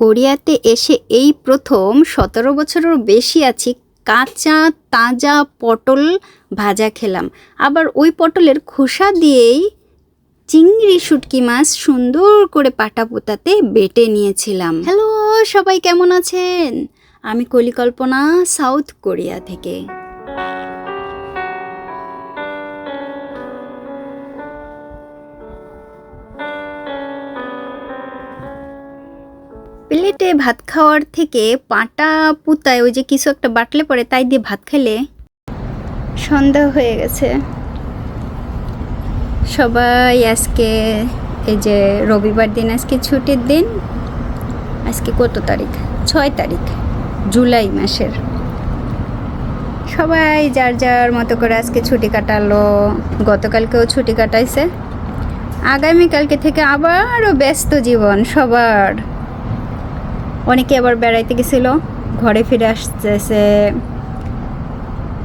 কোরিয়াতে এসে এই প্রথম সতেরো বছরেরও বেশি আছি, কাঁচা, তাজা পটল ভাজা খেলাম। আবার ওই পটলের খোসা দিয়েই চিংড়ি, শুটকি মাছ সুন্দর করে পাটা পোতাতে বেটে নিয়েছিলাম। হ্যালো, সবাই কেমন আছেন? আমি কলিকল্পনা, সাউথ কোরিয়া থেকে। প্লেটে ভাত খাওয়ার থেকে পাটা পুতায় ওই যে কিছু একটা বাটলে পরে তাই দিয়ে ভাত খেলে। সন্ধ্যা হয়ে গেছে। সবাই আজকে এই যে রবিবার দিন, আজকে ছুটির দিন। আজকে কত তারিখ? ছয় তারিখ, জুলাই মাসের। সবাই যার যার মতো করে আজকে ছুটি কাটালো। গতকালকেও ছুটি কাটাইছে। আগামীকালকে থেকে আবারও ব্যস্ত জীবন সবার। অনেকে আবার বেড়াইতে গেছিল, ঘরে ফিরে আসতেছে।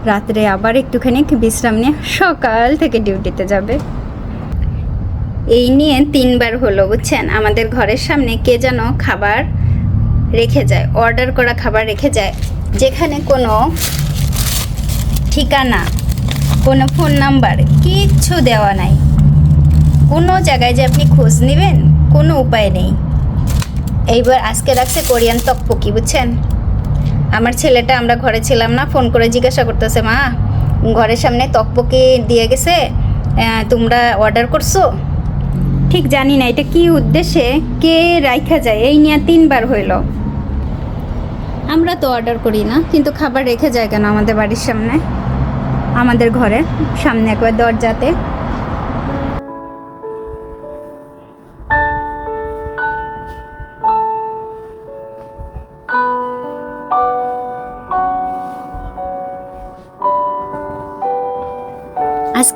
রাত্রে আবার একটুখানি বিশ্রাম নিয়ে সকাল থেকে ডিউটিতে যাবে। এই নিয়ে তিনবার হলো, বুঝছেন? আমাদের ঘরের সামনে কে যেন খাবার রেখে যায় অর্ডার করা খাবার রেখে যায়, যেখানে কোনো ঠিকানা, কোনো ফোন নাম্বার কিচ্ছু দেওয়া নাই। কোনো জায়গায় যে আপনি খোঁজ নেবেন, কোনো উপায় নেই। এইবার আজকে রাখছে কোরিয়ান তকপকি, বুঝছেন? আমার ছেলেটা, আমরা ঘরে ছিলাম না, ফোন করে জিজ্ঞাসা করতেছে, মা, ঘরের সামনে তকপকি দিয়ে গেছে তোমরা অর্ডার করছ? ঠিক জানি না, এটা কি উদ্দেশ্যে, কে রাইখা যায়, এই নিয়ে তিনবার হইল। আমরা তো অর্ডার করি না, কিন্তু খাবার রেখে যায় কেন আমাদের বাড়ির সামনে? আমাদের ঘরে সামনে একবার দরজাতে।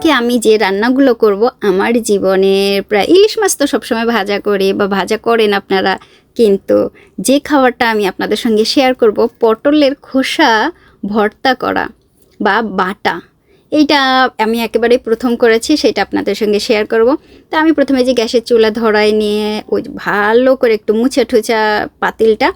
আজকে আমি যে রান্নাগুলো করব, আমার জীবনের প্রায় ইলিশ মাছ তো সবসময় ভাজা করে বা ভাজা করেন আপনারা, কিন্তু যে খাবারটা আমি আপনাদের সঙ্গে শেয়ার করব, পটলের খোসা ভর্তা করা বা বাটা। এইটা আমি একেবারে প্রথম করেছি, সেটা আপনাদের সঙ্গে শেয়ার করব। তা আমি প্রথমে যে গ্যাসের চুলা ধরায় নিয়ে ওই ভালো করে একটু মুছে ঠুচা পাতিলটা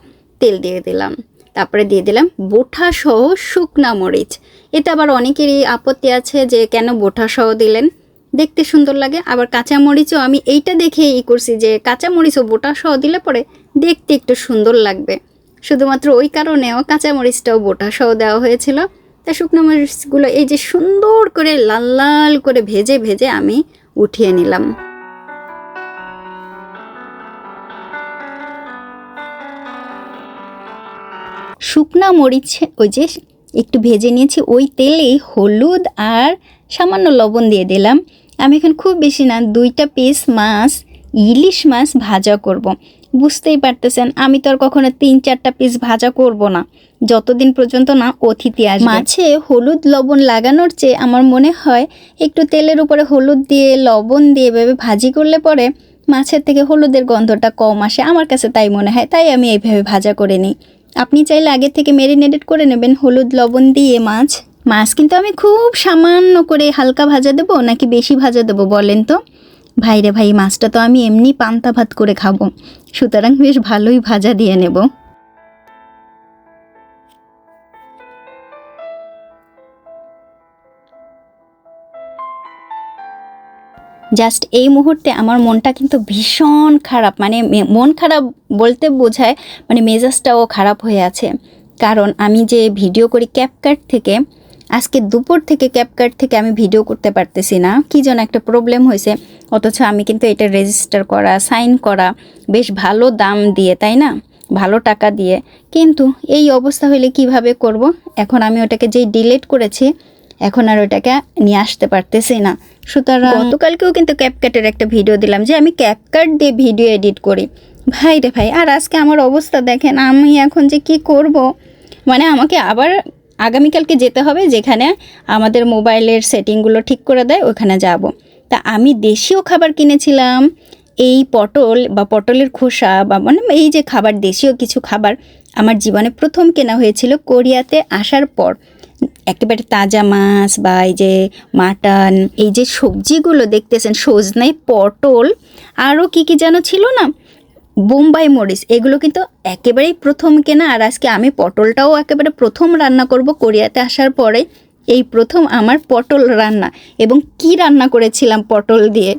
তেল দিয়ে দিলাম। তারপরে দিয়ে দিলাম বোঠা সহ শুকনা মরিচ। এতে আবার অনেকেরই আপত্তি আছে যে কেন বোঠা সহ দিলেন। দেখতে সুন্দর লাগে, আবার কাঁচা মরিচও আমি এইটা দেখে ই করছি যে কাঁচা মরিচও বোটা সহ দিলে পরে দেখতে একটু সুন্দর লাগবে। শুধুমাত্র ওই কারণেও কাঁচা মরিচটাও বোটা সহ দেওয়া হয়েছিল। তা শুকনো মরিচগুলো এই যে সুন্দর করে লাল লাল করে ভেজে ভেজে আমি উঠিয়ে নিলাম। শুকনা মরিচ, ওই যে একটু ভেজে নিয়েছি। ওই তেলেই হলুদ আর সামান্য লবণ দিয়ে দিলাম। আমি এখন খুব বেশি না, দুইটা পিস মাছ, ইলিশ মাছ ভাজা করব। বুঝতেই পারতেছেন, আমি তো আর কখনো তিন চারটা পিস ভাজা করব না। যতদিন পর্যন্ত না অতিথি আসবে। মাছে হলুদ লবণ লাগানোর চেয়ে আমার মনে হয় একটু তেলের উপরে হলুদ দিয়ে, লবণ দিয়ে এভাবে ভাজি করলে পরে মাছের থেকে হলুদের গন্ধটা কম আসে। আমার কাছে তাই মনে হয়, তাই আমি এইভাবে ভাজা করে নিই। আপনি চাইলে আগে থেকে ম্যারিনেটেড করে নেবেন, হলুদ, লবণ দিয়ে মাছ। মাছ কিন্তু আমি খুব সামান্য করে হালকা ভাজা দেবো, নাকি বেশি ভাজা দেবো বলেন তো? ভাইরে ভাই, মাছটা তো আমি এমনি পান্তা ভাত করে খাব। সুতরাং বেশ ভালোই ভাজা দিয়ে নেব। জাস্ট এই মুহূর্তে আমার মনটা কিন্তু ভীষণ খারাপ। মানে মন খারাপ বলতে বোঝায় মানে মেজাজটাও খারাপ হয়ে আছে। কারণ আমি যে ভিডিও করি ক্যাপকাট থেকে, আজকে দুপুর থেকে ক্যাপকাট থেকে আমি ভিডিও করতে পারতেছি না। কি যেন একটা প্রবলেম হয়েছে। অথচ আমি কিন্তু এটা রেজিস্টার করা সাইন করা বেশ ভালো দাম দিয়ে, তাই না? ভালো টাকা দিয়ে। কিন্তু এই অবস্থা হলে কীভাবে করব? এখন আমি ওটাকে যেই ডিলিট করেছি এখন আর ওটাকে নিয়ে আসতে পারতেছি না। সুতরাং গতকালকেও কিন্তু ক্যাপকাটের একটা ভিডিও দিলাম যে আমি ক্যাপকাট দিয়ে ভিডিও এডিট করি। ভাই রে ভাই, আর আজকে আমার অবস্থা দেখেন, আমি এখন যে কি করব? মানে আমাকে আবার আগামীকালকে যেতে হবে যেখানে আমাদের মোবাইলের সেটিংগুলো ঠিক করে দেয়, ওখানে যাব। তা আমি দেশীয় খাবার কিনেছিলাম, এই পটল বা পটলের খোসা বা মানে এই যে খাবার, দেশীয় কিছু খাবার আমার জীবনে প্রথম কেনা হয়েছিল কোরিয়াতে আসার পর। একেবারে তাজা মাছ বা এই যে মাটন, এই যে সবজিগুলো দেখতেছেন, সজনে, পটল, আরও কি কি যেন ছিল না? বোম্বাই মরিচ, এগুলো কিন্তু একেবারেই প্রথম কেনা। আর আজকে আমি পটলটাও একেবারে প্রথম রান্না করব কোরিয়াতে আসার পরে। এই প্রথম আমার পটল রান্না এবং কি রান্না করেছিলাম পটল দিয়ে?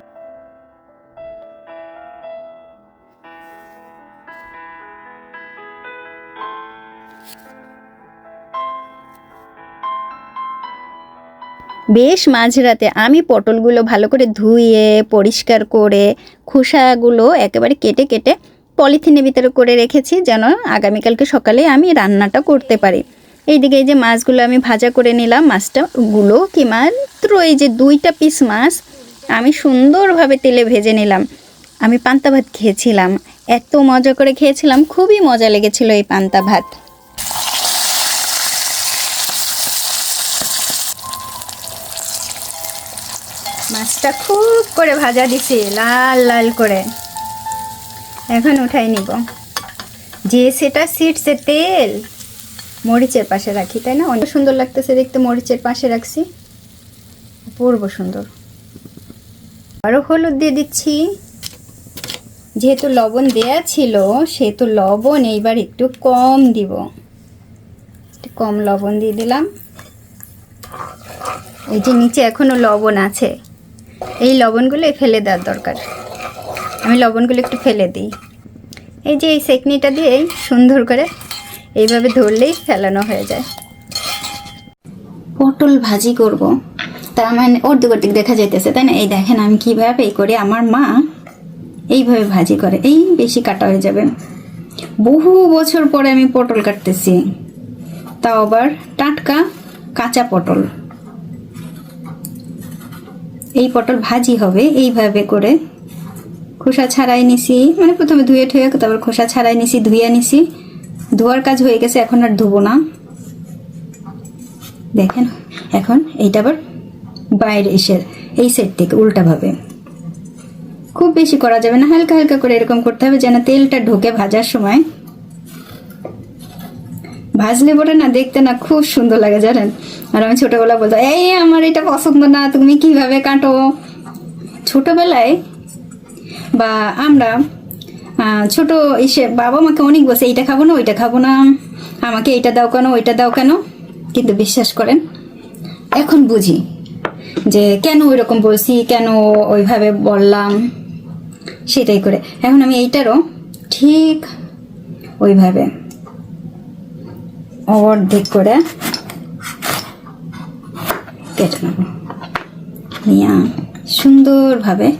বেশ মাঝরাতে আমি পটলগুলো ভালো করে ধুয়ে, পরিষ্কার করে, খোসাগুলো একেবারে কেটে কেটে পলিথিনের ভিতরে করে রেখেছি যেন আগামীকালকে সকালে আমি রান্নাটা করতে পারি। এইদিকে এই যে মাছগুলো আমি ভাজা করে নিলাম মাছটা গুলো কি মাত্র এই যে দুইটা পিস মাছ আমি সুন্দরভাবে তেলে ভেজে নিলাম। আমি পান্তা ভাত খেয়েছিলাম, এত মজা করে খেয়েছিলাম, খুবই মজা লেগেছিল এই পান্তা ভাত। মাছটা খুব করে ভাজা দিছি, লাল লাল করে। এখন উঠাই নিব। যে সেটা সিটসে তেল, মরিচের পাশে রাখি, তাই না? অনেক সুন্দর লাগতেছে দেখতে, মরিচের পাশে রাখছি। অপূর্ব সুন্দর। আরও হলুদ দিয়ে দিচ্ছি। যেহেতু লবণ দেয়া ছিল, সেহেতু লবণ এইবার একটু কম দিব। একটু কম লবণ দিয়ে দিলাম। এই যে নিচে এখনও লবণ আছে। এই লবণগুলো ফেলে দেওয়ার দরকার। আমি লবণগুলো একটু ফেলে দিই। এই যে এই সেকনিটা দিয়ে সুন্দর করে এইভাবে ধরলেই ফেলানো হয়ে যায়। পটল ভাজি করব। তার মানে অর্ধেক অর্ধেক দেখা যাইতেছে, তাই না? এই দেখেন আমি কীভাবে এই করে আমার মা এইভাবে ভাজি করে। এই বেশি কাটা হয়ে যাবে। বহু বছর পরে আমি পটল কাটতেছি। তাও আবার টাটকা কাঁচা পটল। এই পটল ভাজি হবে এইভাবে করে। খোসা ছাড়াই নিছি মানে প্রথমে ধুয়ে ঠুয়ে, তারপর খোসা ছাড়াই নিছি, ধুয়ে নিছি। ধোয়ার কাজ হয়ে গেছে, এখন আর ধুবো না। দেখেন, এখন এইটা আবার বাইরে এসে, এই সাইড থেকে উল্টাভাবে। খুব বেশি করা যাবে না, হালকা হালকা করে এরকম করতে হবে যেন তেলটা ঢোকে ভাজার সময়। ভাজলে পরে না, দেখতে না খুব সুন্দর লাগে জানেন। আর আমি ছোটবেলা বলতো এই, আমার এটা পছন্দ না, তুমি কীভাবে কাটো? ছোটবেলায় বা আমরা ছোট এসে বাবা আমাকে অনেক বসে এইটা খাব না, ওইটা খাব না, আমাকে এইটা দাও কেন, ওইটা দাও কেন? কিন্তু বিশ্বাস করেন, এখন বুঝি যে কেন ওই রকম বলছি, কেন ওইভাবে বললাম, সেটাই করে। এখন আমি এইটারও ঠিক ওইভাবে। অর্ধেক করে কেটে নেব। নিয়া সুন্দরভাবে।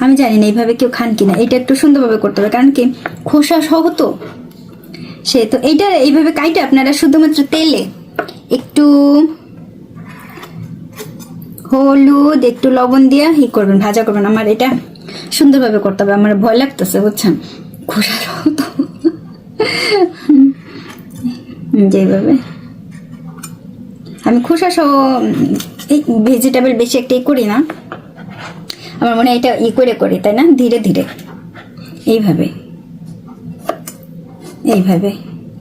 আমি জানি না এইভাবে কেউ খান কিনা। এটা একটু সুন্দরভাবে করতে হবে। কারণ কি? খোসা সহ তো। সে তো এইটা এইভাবে কাইটে আপনারা শুধুমাত্র তেলে একটু হলুদ, একটু লবণ দিয়ে ই করবেন, ভাজা করবেন। আমার এটা সুন্দরভাবে করতে হবে। আমার ভয় লাগতেছে, বুঝছেন? খোসা সহ তো হুম, যেভাবে। আমি খোসা সহ এই ভেজিটেবল বেশি একটা করি না। আমার মনে হয় এটা ই করে করি, তাই না? ধীরে ধীরে। এইভাবে। এইভাবে।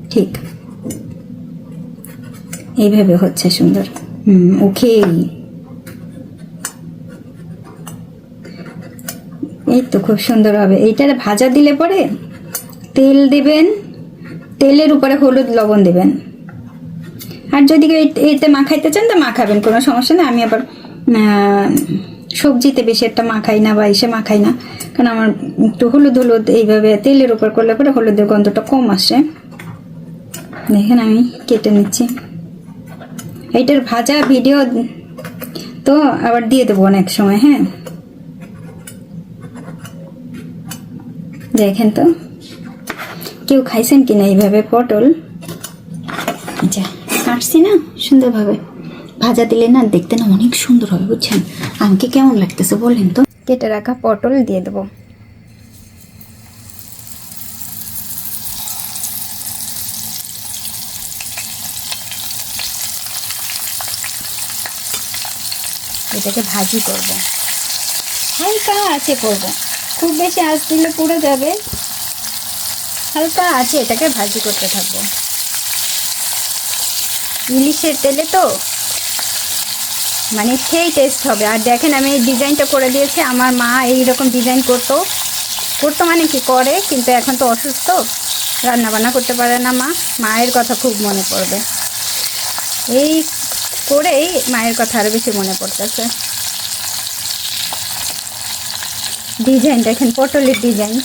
ঠিক। এইভাবে হচ্ছে সুন্দর। হুম ওকে এই তো খুব সুন্দর হবে। এইটার ভাজা দিলে পরে তেল দিবেন। তেলের উপরে হলুদ লবণ দেবেন। আর যদি এতে মাখাইতে চান, তো মাখাবেন কোনো সমস্যা নেই। আমি আবার সবজিতে বেশি একটা মাখাই না বা এসে মাখাই না। কারণ আমার একটু হলুদ হলুদ এইভাবে তেলের উপর করলে পরে হলুদের গন্ধটা কম আসে। দেখেন আমি কেটে নিচ্ছি। এইটার ভাজা ভিডিও তো আবার দিয়ে দেবো অনেক সময় হ্যাঁ? দেখেন তো। কেউ খাইছেন কিনা এইভাবে পটল? আচ্ছা কাটছি না, সুন্দরভাবে। ভাজা দিলে না দেখতে না অনেক সুন্দর হবে, বুঝছেন? আমাকে কেমন লাগতেছে বলেন তো? কেটে রাখা পটল দিয়ে দেবো। এটাকে ভাজি করব। হালকা আছে করব। খুব বেশি আঁচ দিলে পুড়ে যাবে। হালকা আছে, এটাকে ভাজি করতে থাকব। ইলিশের তেলে তো মানে সেই টেস্ট হবে। আর দেখেন আমি এই ডিজাইনটা করে দিয়েছি, আমার মা এই রকম ডিজাইন করতো। করতো মানে কি করে, কিন্তু এখন তো অসুস্থ রান্না বান্না করতে পারে না মা। মায়ের কথা খুব মনে পড়বে। এই করেই মায়ের কথা আরও বেশি মনে পড়তেছে। ডিজাইন, দেখেন পটলের ডিজাইন।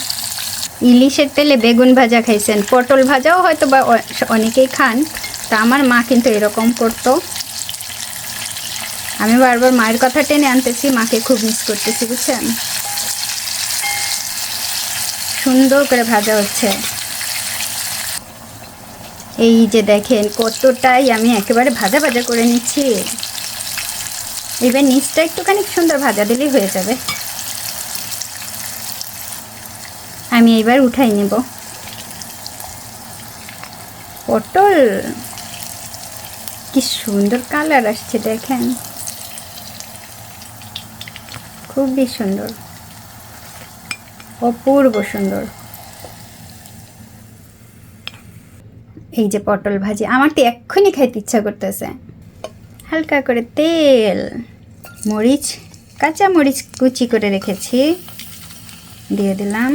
ইলিশের তেলে বেগুন ভাজা খাইছেন। পটল ভাজাও হয়তো বা অনেকেই খান, তা আমার মা কিন্তু এরকম করতো। আমি বারবার মায়ের কথা টেনে আনতেছি, মাকে খুব মিস করতেছি, বুঝছেন? সুন্দর করে ভাজা হচ্ছে। এই যে দেখেন, কতটাই আমি একেবারে ভাজা ভাজা করে নিচ্ছি। এবার নিচটা একটুখানি সুন্দর ভাজা দিলেই হয়ে যাবে। আমি এবার উঠাই নেব। পটল! কি সুন্দর কালার আসছে দেখেন। খুবই সুন্দর। অপূর্ব সুন্দর। এই যে পটল ভাজি, আমার তো এক্ষুনি খাইতে ইচ্ছা করতেছে। হালকা করে তেল, মরিচ, কাঁচা মরিচ কুচি করে রেখেছি। দিয়ে দিলাম।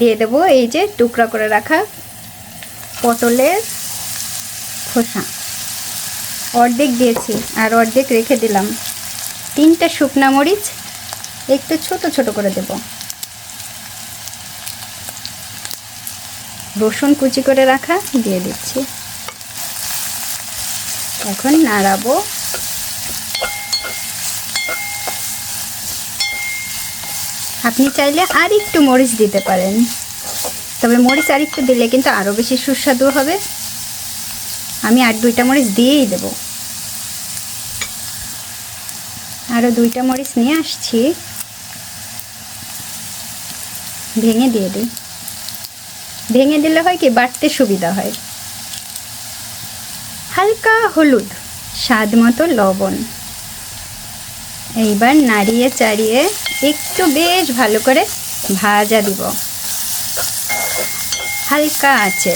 দিয়ে দেবো এই যে টুকরা করে রাখা পটলের খোসা। অর্ধেক দিয়েছি আর অর্ধেক রেখে দিলাম। তিনটা শুকনা মরিচ একটু ছোট ছোট করে দেব। রসুন কুচি করে রাখা, দিয়ে দিচ্ছি। এখন নাড়াবো। আপনি চাইলে আর একটু মরিচ দিতে পারেন। তবে মরিচ আর একটু দিলে কিন্তু আরও বেশি সুস্বাদু হবে। আমি আর দুইটা মরিচ দিয়েই দেব। আরও দুইটা মরিচ নিয়ে আসছি। ভেঙে দিয়ে দিই। ভেঙে দিলে হয় কি বাটতে সুবিধা হয়। হালকা হলুদ, স্বাদ মতো লবণ। এইবার নাড়িয়ে চাড়িয়ে একটু বেশ ভালো করে ভাজা দিব। হালকা আছে।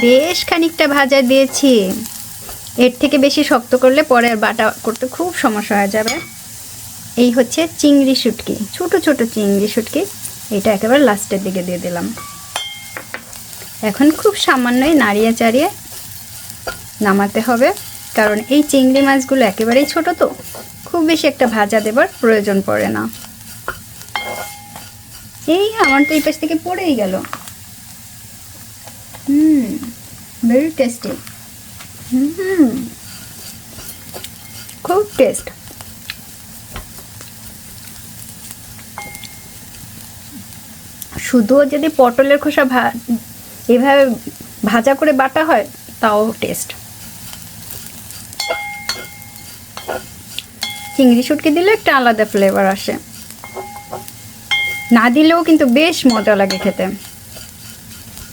বেশ খানিকটা ভাজা দিয়েছি। এর থেকে বেশি শক্ত করলে পরে বাটা করতে খুব সমস্যা হয়ে যাবে। এই হচ্ছে চিংড়ি শুটকি, ছোট ছোট চিংড়ি শুটকি। এটা একেবারে লাস্টের দিকে দিয়ে দিলাম। এখন খুব সামান্যই নাড়িয়ে চাড়িয়ে নামাতে হবে। কারণ এই চিংড়ি মাছগুলো একেবারেই ছোট তো। খুব বেশি একটা ভাজা দেবার প্রয়োজন পড়ে না। এই আমার তো এই পাশ থেকে পড়েই গেল। হুম ভেরি টেস্টি হুম, খুব টেস্ট শুধুও যদি পটলের খোসা ভা এভাবে ভাজা করে বাটা হয়, তাও টেস্ট চিংড়ি শুটকি দিলে একটা আলাদা ফ্লেভার আসে। না দিলেও কিন্তু বেশ মজা লাগে খেতে।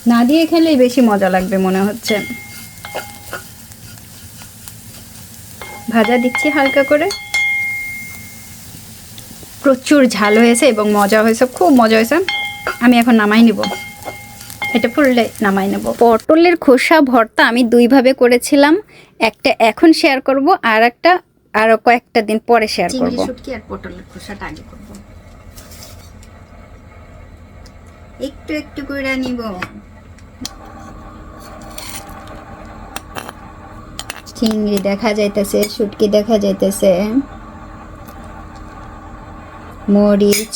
না দিয়ে খেলেই বেশি মজা লাগবে মনে হচ্ছে। ভাজা দিচ্ছি হালকা করে। প্রচুর ঝাল হয়েছে এবং মজা হয়েছে, খুব মজা হয়েছে। আমি এখন নামাই নিব। এটা ফুললে নামাই নেব। পটলের খোসা, ভর্তা আমি দুইভাবে করেছিলাম। একটা এখন শেয়ার করব আর একটা আরও কয়েকটা দিন পরে শেয়ার করব। শুটকি আর পটলের খোসাটা আগে করব। একটু একটু করে নিব। চিংড়ি দেখা যাইতেছে শুটকি দেখা যাইতেছে। মরিচ।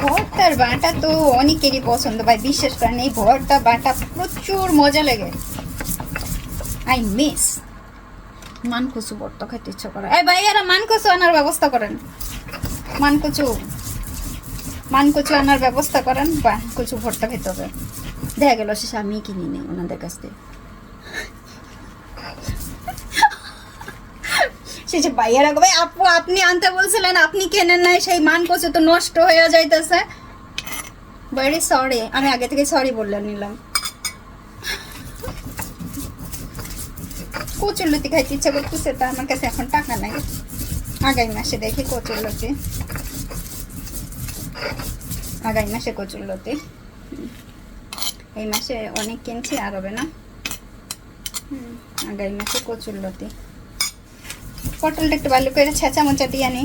ভর্তার বাটা তো অনেকেরই পছন্দ ভাই বিশ্বাস করেন এই ভর্তা বাটা প্রচুর মজা লাগে। আই মিস মানকচু ভর্তা খাইতে ইচ্ছা করে এই ভাই এরা মানকচু আনার ব্যবস্থা করেন মানকচু মানকচু আনার ব্যবস্থা করেন বা কচু ভর্তা খেতে হবে। দেখা গেল শেষে আমি কিনি নেই ওনাদের কাছ থেকে শেষে ভাইয়ারা ভাই আপু, আপনি আনতে বলছিলেন, আপনি কেনেন নাই, সেই মান কচু তো নষ্ট হয়ে যাইতেছে। ভেরি সরি আমি আগে থেকে সরি বললে নিলাম। কচুর লতি খাইতে ইচ্ছা করতেছে, তা আমার কাছে এখন টাকা নাই। আগামী মাসে দেখি কচুর লতি আগামী মাসে কচুর লতি এই মাসে অনেক কিনছি, আর হবে না। আগামী মাসে কচুর লতি পটলটা একটু ভালো করে ছেঁচা মোচা দিয়ে আনি।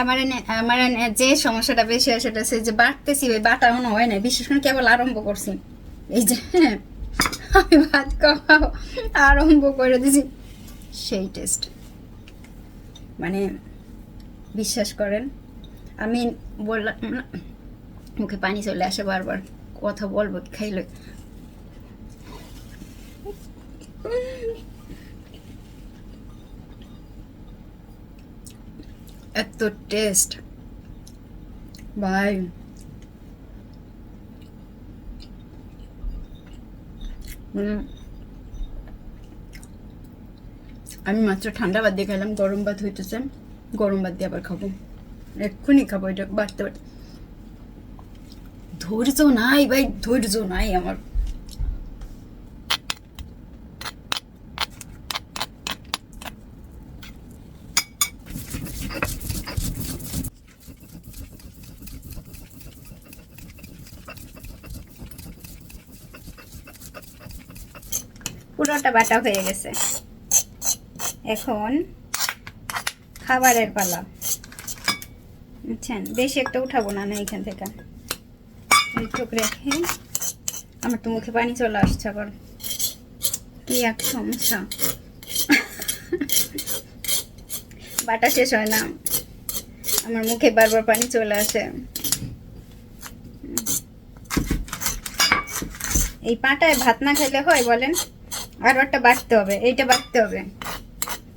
আমার আমার যে সমস্যাটা বেশি হয় সেটা হচ্ছে যে বাড়তেছি, ওই বাটা মনে হয় না বিশেষ করে কেবল আরম্ভ করছি। এই যে, আমি ভাত খাওয়া আরম্ভ করে দিছি। সেই টেস্ট মানে বিশ্বাস করেন, আমি বললাম, মুখে পানি চলে আসে বারবার, কথা বলব, খাইলে। এত টেস্ট। ভাই। আমি মাত্র ঠান্ডা ভাত দিয়ে খেলাম গরম ভাত হইতেছে। গরম ভাত দিয়ে আবার খাব। এক্ষুনি খাব, এটা বাড়তে বাড়তে। ধৈর্য নাই ভাই, ধৈর্য নাই আমার। পুরোটা বাটা হয়ে গেছে। এখন খাবারের পালা। বুঝছেন? বেশি একটা উঠাবো না না এখান থেকে। এইটুক রেখে আমার তো মুখে পানি চলে আসছে আবার। কি এক সমস্যা। বাটা শেষ হয় না। আমার মুখে বারবার পানি চলে আসে। এই পাটায় ভাত না খেলে হয় বলেন? আরও একটা বাড়তে হবে, এইটা বাড়তে হবে।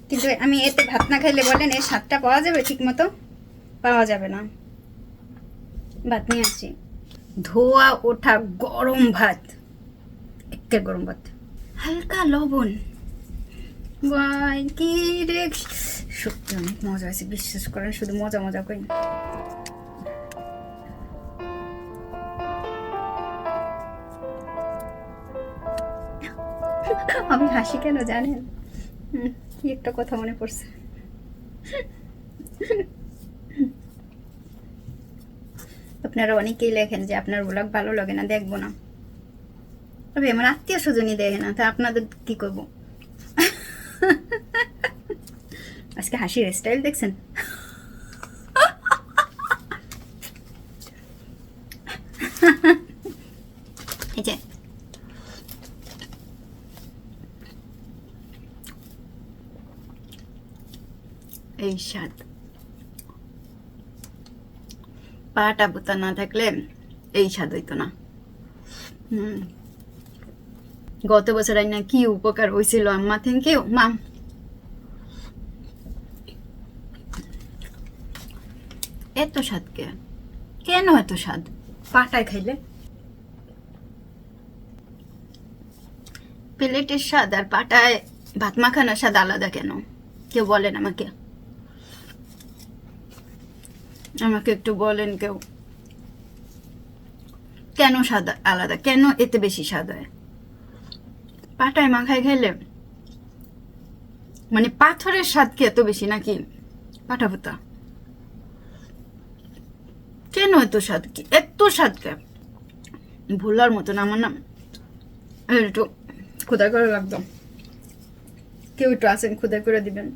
কিন্তু আমি এতে ভাত না খাইলে বলেন এর স্বাদটা পাওয়া যাবে ঠিক মতো পাওয়া যাবে না। ভাত নিয়ে আসছি ধোয়া ওঠা গরম ভাত। একে গরম ভাত। হালকা লবণ। সত্যি অনেক মজা আছে বিশ্বাস করেন, শুধু মজা মজা করি আমি হাসি কেন জানেন? কি একটা কথা মনে পড়ছে। আপনারা অনেকেই লেখেন যে আপনার ব্লগ ভালো লাগে না, দেখব না। তবে আমার আত্মীয় স্বজনই দেখে না, তা আপনাদের কি করব? আজকে হাসির স্টাইল দেখছেন এই যে স্বাদ পাটা বুতা না থাকলে এই স্বাদ হইতো না। গত বছর না কি উপকার হয়েছিল আম্মা থ্যাংক ইউ মা। এত স্বাদ কে? কেন এত স্বাদ? পাটায় খাইলে? প্লেটের স্বাদ আর পাটায় ভাত মাখানোর স্বাদ আলাদা কেন? কেউ বলেন আমাকে। আমাকে একটু বলেন কেউ। কেন স্বাদ আলাদা? কেন এতে বেশি স্বাদ হয়? পাটায় মাখায় খেলে? মানে পাথরের স্বাদ কি এত বেশি নাকি পাটা পুতা? কেন এত স্বাদ কি? এত স্বাদ কে? ভুলার মতন আমার নাম। একটু ক্ষুদা করে লাগতো। কেউ একটু আসেন ক্ষুদা করে দিবেন।